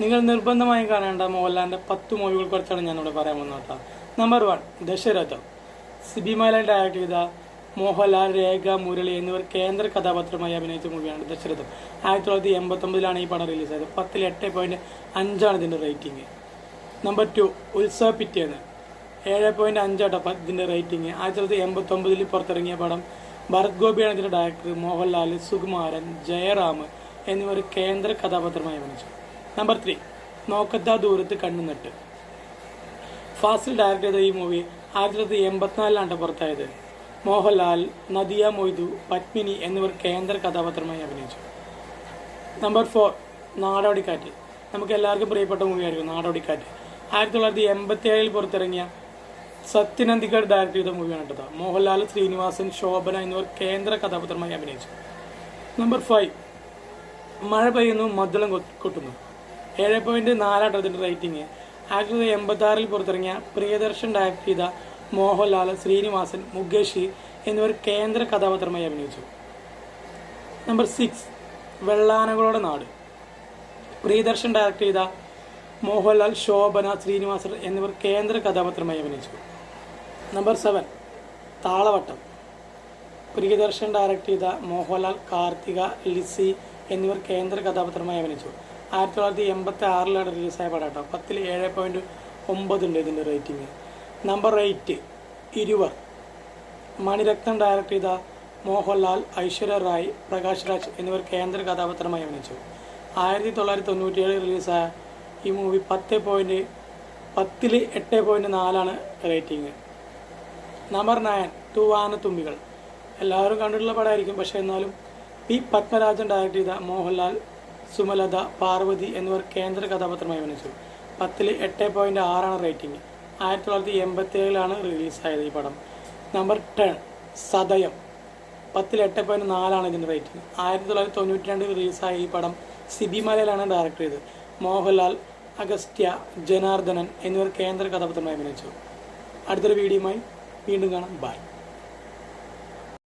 നിങ്ങൾ നിർബന്ധമായും കാണേണ്ട മോഹൻലാലിന്റെ പത്ത് കുറിച്ചാണ് ഞാനിവിടെ പറയാൻ പോകുന്നത് കേട്ടോ. Number one Dasharatham. Sibi direct ചെയ്ത മോഹൻലാൽ രേഖ മുരളി എന്നിവർ കേന്ദ്ര കഥാപാത്രമായി അഭിനയിച്ച മൂവിയാണ് ദശരഥം. ആയിരത്തി തൊള്ളായിരത്തി എൺപത്തി ഒമ്പതിലാണ് ഈ പടം റിലീസ് ആയത് പത്തിൽ എട്ട് പോയിന്റ് അഞ്ചാണ് ഇതിന്റെ റേറ്റിംഗ് നമ്പർ ടു ഉത്സവ പിറ്റേന്ന്. ഏഴ് പോയിന്റ് അഞ്ചാട്ടോ ഇതിന്റെ റേറ്റിംഗ് ആയിരത്തി തൊള്ളായിരത്തി എൺപത്തി ഒമ്പതിൽ പുറത്തിറങ്ങിയ പടം ഭരത് ഗോപിയാണ് ഇതിന്റെ ഡയറക്ടർ മോഹൻലാൽ സുകുമാരൻ ജയറാം എന്നിവർ കേന്ദ്ര കഥാപാത്രമായി അഭിനയിച്ചു. നമ്പർ ത്രീ നോക്കത്ത ദൂരത്ത് കണ്ണു നട്ട്. ഫാസിൽ ഡയറക്ട് ചെയ്ത ഈ മൂവി ആയിരത്തി തൊള്ളായിരത്തി എൺപത്തിനാലിലാണ് പുറത്തായത്. മോഹൻലാൽ നദിയ മൊയ്തു പത്മിനി എന്നിവർ കേന്ദ്ര കഥാപാത്രമായി അഭിനയിച്ചു. Number four Nadodikkattu. നമുക്ക് എല്ലാവർക്കും പ്രിയപ്പെട്ട മൂവിയായിരിക്കും നാടോടിക്കാറ്റ്. ആയിരത്തി തൊള്ളായിരത്തി എൺപത്തി ഏഴിൽ പുറത്തിറങ്ങിയ സത്യനന്ദിഗഡ് ഡയറക്ട് ചെയ്ത മൂവിയാണ് കേട്ടോ. മോഹൻലാൽ ശ്രീനിവാസൻ ശോഭന എന്നിവർ കേന്ദ്ര കഥാപാത്രമായി അഭിനയിച്ചു. നമ്പർ ഫൈവ് മഴ പെയ്യുന്നു മദ്ദളം കൊട്ടുന്നു. ഏഴ് പോയിന്റ് നാലാണ് അതിന്റെ റേറ്റിംഗ് ആയിരത്തി തൊള്ളായിരത്തി എൺപത്തി ആറിൽ പുറത്തിറങ്ങിയ പ്രിയദർശൻ ഡയറക്ട് ചെയ്ത മോഹൻലാൽ ശ്രീനിവാസൻ മുകേഷ് എന്നിവർ കേന്ദ്ര കഥാപാത്രമായി അഭിനയിച്ചു. നമ്പർ സിക്സ് വെള്ളാനകളുടെ നാട്. പ്രിയദർശൻ ഡയറക്ട് ചെയ്ത മോഹൻലാൽ ശോഭന ശ്രീനിവാസൻ എന്നിവർ കേന്ദ്ര കഥാപാത്രമായി അഭിനയിച്ചു. Number seven Thalavattam. Priyadarshan direct ചെയ്ത മോഹൻലാൽ കാർത്തിക ലിസി എന്നിവർ കേന്ദ്ര കഥാപാത്രമായി അഭിനയിച്ചു. ആയിരത്തി തൊള്ളായിരത്തി എൺപത്തി ആറിലാണ് റിലീസായ പടം കേട്ടോ. പത്തിൽ ഏഴ് പോയിന്റ് ഒമ്പതുണ്ട് ഇതിന്റെ rating number eight Iruvar. Mani Ratnam direct ചെയ്ത മോഹൻലാൽ ഐശ്വര്യ റായ് പ്രകാശ് രാജ് എന്നിവർ കേന്ദ്ര കഥാപാത്രമായി അഭിനയിച്ചു. ആയിരത്തി തൊള്ളായിരത്തി തൊണ്ണൂറ്റിയേഴ് റിലീസായ ഈ മൂവി പത്ത് പോയിന്റ് പത്തിൽ എട്ട് പോയിന്റ് നാലാണ് റേറ്റിംഗ് നമ്പർ നയൻ തൂവാനത്തുമ്പികൾ എല്ലാവരും കണ്ടിട്ടുള്ള പടമായിരിക്കും. പക്ഷേ എന്നാലും പി പത്മരാജൻ ഡയറക്ട് ചെയ്ത മോഹൻലാൽ സുമലത പാർവതി എന്നിവർ കേന്ദ്ര കഥാപാത്രമായി അഭിനയിച്ചു. പത്തിൽ എട്ട് പോയിന്റ് ആറാണ് റേറ്റിംഗ്. ആയിരത്തി തൊള്ളായിരത്തി എൺപത്തി ഏഴിലാണ് റിലീസായത് ഈ പടം. നമ്പർ ടെൻ സതയം പത്തിൽ എട്ട് പോയിന്റ് നാലാണ് ഇതിന്റെ റേറ്റിംഗ്. ആയിരത്തി തൊള്ളായിരത്തി തൊണ്ണൂറ്റി രണ്ടിൽ റിലീസായ ഈ പടം സിബി ഡയറക്ട് ചെയ്തത്. മോഹൻലാൽ അഗസ്ത്യ ജനാർദ്ദനൻ എന്നിവർ കേന്ദ്ര കഥാപാത്രമായി അഭിനയിച്ചു. അടുത്തൊരു വീഡിയോയുമായി വീണ്ടും കാണാം. ബൈ.